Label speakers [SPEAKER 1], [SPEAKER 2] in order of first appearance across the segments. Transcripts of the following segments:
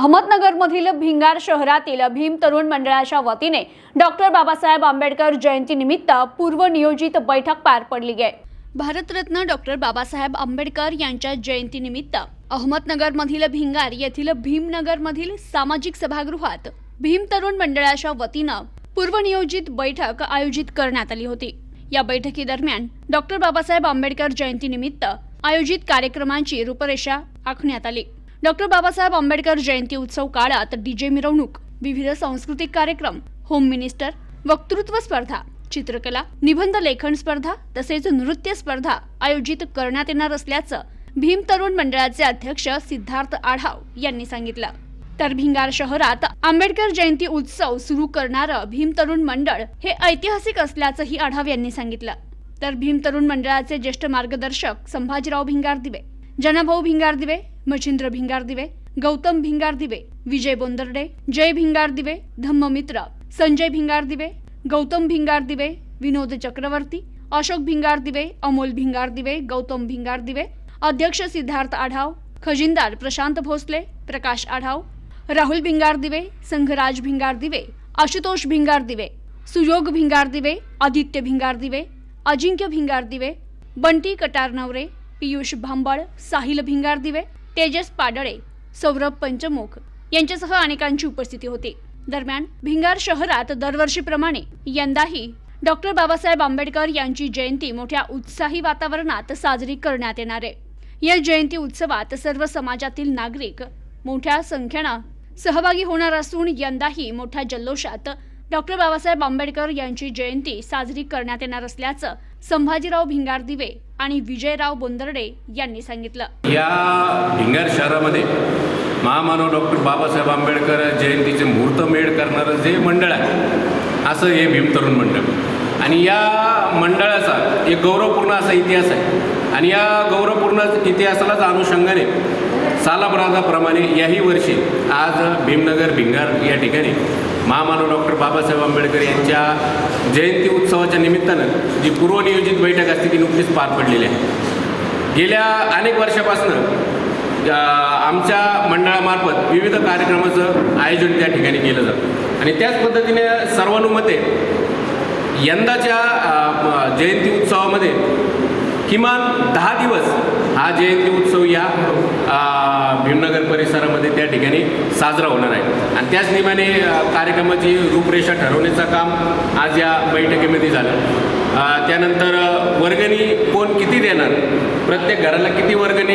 [SPEAKER 1] अहमदनगरमधील भिंगार शहरातील भीम तरुण मंडळाच्या वतीने डॉक्टर बाबासाहेब आंबेडकर जयंतीनिमित्त पूर्वनियोजित बैठक पार पडली आहे. भारतरत्न डॉक्टर बाबासाहेब आंबेडकर यांच्या जयंतीनिमित्त अहमदनगरमधील भिंगार येथील भीमनगरमधील सामाजिक सभागृहात भीम तरुण मंडळाच्या वतीनं पूर्वनियोजित बैठक आयोजित करण्यात आली होती. या बैठकीदरम्यान डॉक्टर बाबासाहेब आंबेडकर जयंतीनिमित्त आयोजित कार्यक्रमांची रूपरेषा आखण्यात आली. डॉक्टर बाबासाहेब आंबेडकर जयंती उत्सव काळात डीजे मिरवणूक विविध सांस्कृतिक कार्यक्रम होम मिनिस्टर वक्तृत्व स्पर्धा चित्रकला निबंध लेखन स्पर्धा तसेच नृत्य स्पर्धा आयोजित करण्यात येणार असल्याचं भीम तरुण मंडळाचे अध्यक्ष सिद्धार्थ आढाव यांनी सांगितलं. तर भिंगार शहरात आंबेडकर जयंती उत्सव सुरू करणारं भीम तरुण मंडळ हे ऐतिहासिक असल्याचंही आढाव यांनी सांगितलं. तर भीम तरुण मंडळाचे ज्येष्ठ मार्गदर्शक संभाजीराव भिंगार दिवे जनाभाऊ भिंगार दिवे मच्छिंद्र भिंगार दिवे गौतम भिंगार दिवे विजय बोंदर्डे जय भिंगार दिवे धम्ममित्र संजय भिंगार दिवे गौतम भिंगार दिवे विनोद चक्रवर्ती अशोक भिंगार दिवे अमोल भिंगार दिवे गौतम भिंगार दिवे अध्यक्ष सिद्धार्थ आढाव खजिनदार प्रशांत भोसले प्रकाश आढाव राहुल भिंगार दिवे संघराज भिंगार दिवे आशुतोष भिंगार दिवे सुयोग भिंगार दिवे आदित्य भिंगार दिवे अजिंक्य भिंगार दिवे बंटी कटारनवरे पियुष भांबळ साहिल भिंगार दिवे तेजस पाडळे सौरभ पंचमुख यांच्यासह अनेकांची उपस्थिती होती. दरम्यान भिंगार शहरात दरवर्षीप्रमाणे यंदाही डॉक्टर बाबासाहेब आंबेडकर यांची जयंती मोठ्या उत्साही वातावरणात साजरी करण्यात येणार आहे. या जयंती उत्सवात सर्व समाजातील नागरिक मोठ्या संख्येनं सहभागी होणार असून यंदाही मोठ्या जल्लोषात डॉक्टर बाबासाहेब आंबेडकर यांची जयंती साजरी करण्यात येणार असल्याचं संभाजीराव भिंगार दिवे आणि विजयराव बोंदर्डे यांनी सांगितलं.
[SPEAKER 2] या भिंगार शहरामध्ये महामानव डॉक्टर बाबासाहेब आंबेडकर जयंतीचे मुहूर्तमेढ करणारं जे मंडळ आहे असं हे भीम तरुण मंडळ. आणि या मंडळाचा एक गौरवपूर्ण असा इतिहास आहे. आणि या गौरवपूर्ण इतिहासालाच अनुषंगाने सालाब्राजाप्रमाणे याही वर्षी आज भीमनगर भिंगार या ठिकाणी महामानव डॉक्टर बाबासाहेब आंबेडकर यांच्या जयंती उत्सवाच्या निमित्तानं जी पूर्वनियोजित बैठक असते ती नुकतीच पार पडलेली आहे. गेल्या अनेक वर्षापासून आमच्या मंडळामार्फत विविध कार्यक्रमाचं आयोजन त्या ठिकाणी केलं जातं. आणि त्याच पद्धतीने सर्वानुमते यंदाच्या जयंती उत्सवामध्ये किमान दहा दिवस हा जयंती उत्सव या भीमनगर परिसरामध्ये त्या ठिकाणी साजरा होणार आहे. आणि त्याच नियमाने कार्यक्रमाची रूपरेषा ठरवण्याचं काम आज या बैठकीमध्ये झालं. त्यानंतर वर्गणी कोण किती देणार? प्रत्येक घराला किती वर्गणी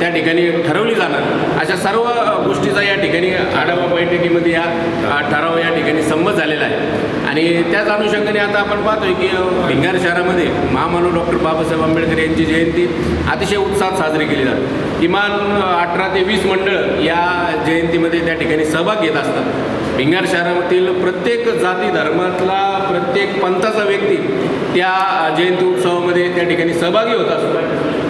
[SPEAKER 2] त्या ठिकाणी ठरवली जाणार? अशा सर्व गोष्टीचा या ठिकाणी आढावा बैठकीमध्ये या ठराव या ठिकाणी संमत झालेला आहे. आणि त्याच अनुषंगाने आता आपण पाहतोय की भिंगार शहरामध्ये महामानव डॉक्टर बाबासाहेब आंबेडकर यांची जयंती अतिशय उत्साहात साजरी केली जाते. किमान अठरा ते वीस मंडळ या जयंतीमध्ये त्या ठिकाणी सहभाग घेत असतात. भिंगार शहरामधील प्रत्येक जाती धर्मातला प्रत्येक पंथाचा व्यक्ती त्या जयंती उत्सवामध्ये त्या ठिकाणी सहभागी होत असतो.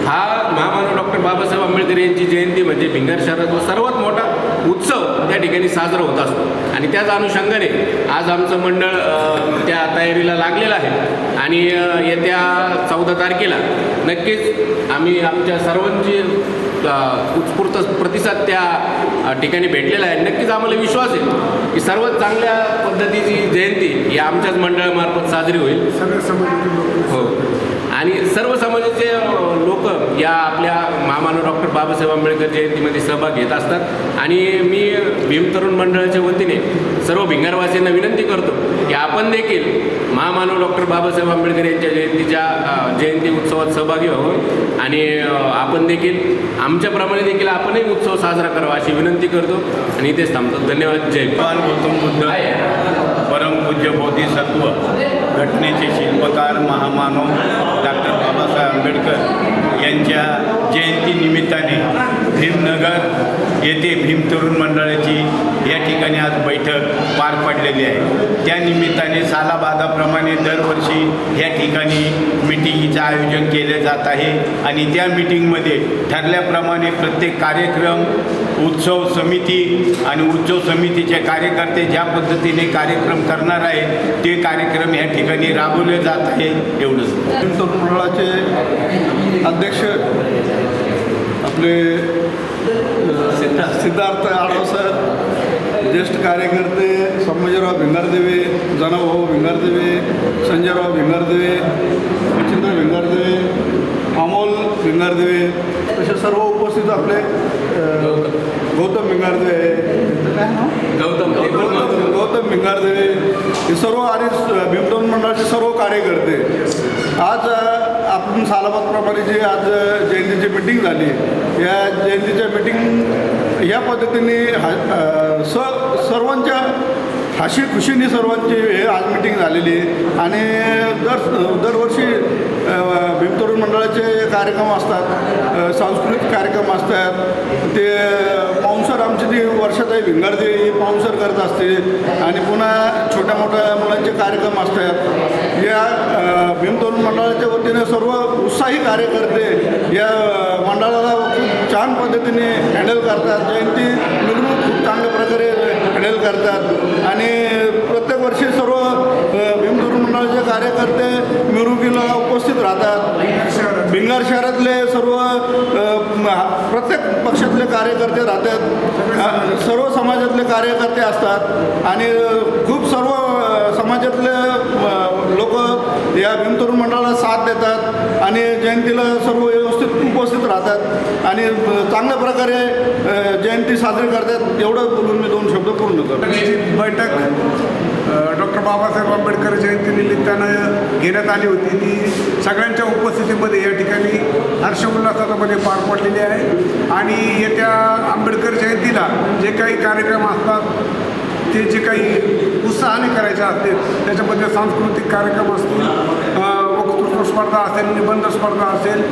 [SPEAKER 2] हा महामानव डॉक्टर बाबासाहेब आंबेडकर यांची जयंती म्हणजे भिंगार शहरातला सर्वात मोठा उत्सव त्या ठिकाणी साजरा होत असतो. आणि त्याच अनुषंगाने आज आमचं मंडळ त्या तयारीला लागलेलं आहे. आणि येत्या चौदा तारखेला नक्कीच आम्ही आमच्या सर्वांची उत्स्फूर्त प्रतिसाद त्या ठिकाणी भेटलेला आहे. नक्कीच आम्हाला विश्वास आहे की सर्वात चांगल्या पद्धतीची जयंती ही आमच्याच मंडळामार्फत साजरी होईल.
[SPEAKER 3] सगळ्या लोक
[SPEAKER 2] हो. आणि सर्व समाजाचे लोक या आपल्या महामानव डॉक्टर बाबासाहेब आंबेडकर जयंतीमध्ये सहभाग घेत असतात. आणि मी भीम तरुण मंडळाच्या वतीने सर्व भिंगारवासियांना विनंती करतो की आपण देखील महामानव डॉक्टर बाबासाहेब आंबेडकर यांच्या जयंतीच्या जयंती उत्सवात सहभागी व्हावं. आणि आपण देखील आमच्याप्रमाणे देखील आपणही उत्सव साजरा करावा अशी विनंती करतो. आणि इथेच थांबतो. धन्यवाद. जय
[SPEAKER 4] गौतम बुद्ध. परमपूज्य बोधिसत्व घटनेचे शिल्पकार महामानव डॉक्टर बाबासाहेब आंबेडकर यांच्या जयंतीनिमित्ताने भीमनगर येथे भीम तरुण मंडळाची या ठिकाणी आज बैठक पार पडलेली आहे. त्या निमित्ताने सालाबादाप्रमाणे दरवर्षी या ठिकाणी मिटिंगीचं आयोजन केले जात आहे आणि त्या मिटिंगमध्ये ठरल्याप्रमाणे प्रत्येक कार्यक्रम उत्सव समिती आणि उत्सव समितीचे कार्यकर्ते ज्या पद्धतीने कार्यक्रम करणार आहेत ते कार्यक्रम या ठिकाणी राबवले जात आहे एवढंच
[SPEAKER 3] तरुण मंडळाचे अध्यक्ष आपले
[SPEAKER 2] सिद्धार्थ.
[SPEAKER 3] सिद्धार्थ आढाव सर ज्येष्ठ कार्यकर्ते संभाजीराव भिंगारदेवे जनाभाऊ भिंगारदेवे संजयराव भिंगारदेवे मच्छिंद्र भिंगारदेवे अमोल भिंगारदेवे तसे सर्व उपस्थित आपले गौतम भिंगारदेवे काय नाव?
[SPEAKER 2] गौतम
[SPEAKER 3] गौतम हे सर्व आणि भीमटोन मंडळाचे सर्व कार्यकर्ते आज आपण सालाबादप्रमाणे जे आज जयंतीची मिटिंग झाली या जयंतीच्या मिटिंग या पद्धतीने हा स सर्वांच्या हशी खुशीने सर्वांची हे आज मिटिंग झालेली आहे. आणि दर दरवर्षी भीमतरुण मंडळाचे कार्यक्रम असतात सांस्कृतिक कार्यक्रम असतात ते पाहुणसर आमची ती पाहुणसर करत असते आणि पुन्हा छोट्या मोठ्या मुलांचे कार्यक्रम असतात या अ, भीमतरुण मंडळाच्या वतीने सर्व उत्साही कार्यकर्ते या मंडळाला खूप छान पद्धतीने हँडल करतात. जयंती मिरवणूक खूप चांगल्या प्रकारे हँडल करतात. आणि प्रत्येक वर्षी सर्व भीम संघटनाचे कार्यकर्ते मिरवणुकीला उपस्थित राहतात. भिंगार शहरातले सर्व प्रत्येक पक्षातले कार्यकर्ते राहतात. सर्व समाजातले कार्यकर्ते असतात. आणि खूप सर्व समाजातले लोक या भीमतरुण मंडळाला साथ देतात आणि जयंतीला सर्व व्यवस्थित उपस्थित राहतात आणि चांगल्या प्रकारे जयंती साजरी करतात एवढं बोलून मी दोन शब्द पूर्ण करतो.
[SPEAKER 5] बैठक डॉक्टर बाबासाहेब आंबेडकर जयंतीनिमित्तानं घेण्यात आली होती ती सगळ्यांच्या उपस्थितीमध्ये या ठिकाणी हर्षोल्लासामध्ये पार पडलेली आहे. आणि येत्या आंबेडकर जयंतीला जे काही कार्यक्रम असतात ते जे काही उत्साहाने करायचे असतील त्याच्यामध्ये सांस्कृतिक कार्यक्रम असतील वक्तृत्व स्पर्धा असेल निबंध स्पर्धा असेल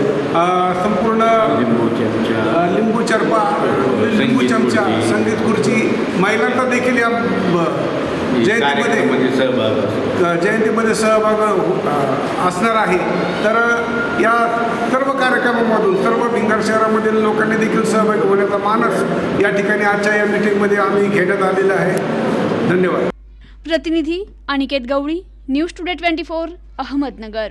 [SPEAKER 5] संपूर्ण
[SPEAKER 2] लिंबू
[SPEAKER 5] चरपा लिंबू
[SPEAKER 2] संगीत
[SPEAKER 5] चमचा. संगीत खुर्ची महिलांचा देखील या जयंतीमध्ये
[SPEAKER 2] सहभाग
[SPEAKER 5] जयंतीमध्ये सहभाग असणार आहे. तर या सर्व कार्यक्रमामधून सर्व भिंगार शहरामधील लोकांनी देखील सहभागी होण्याचा मानस या ठिकाणी आजच्या या मिटिंगमध्ये आम्ही घेण्यात आलेला आहे. धन्यवाद.
[SPEAKER 1] प्रतिनिधी Aniket Gawali news today twenty four Ahmednagar.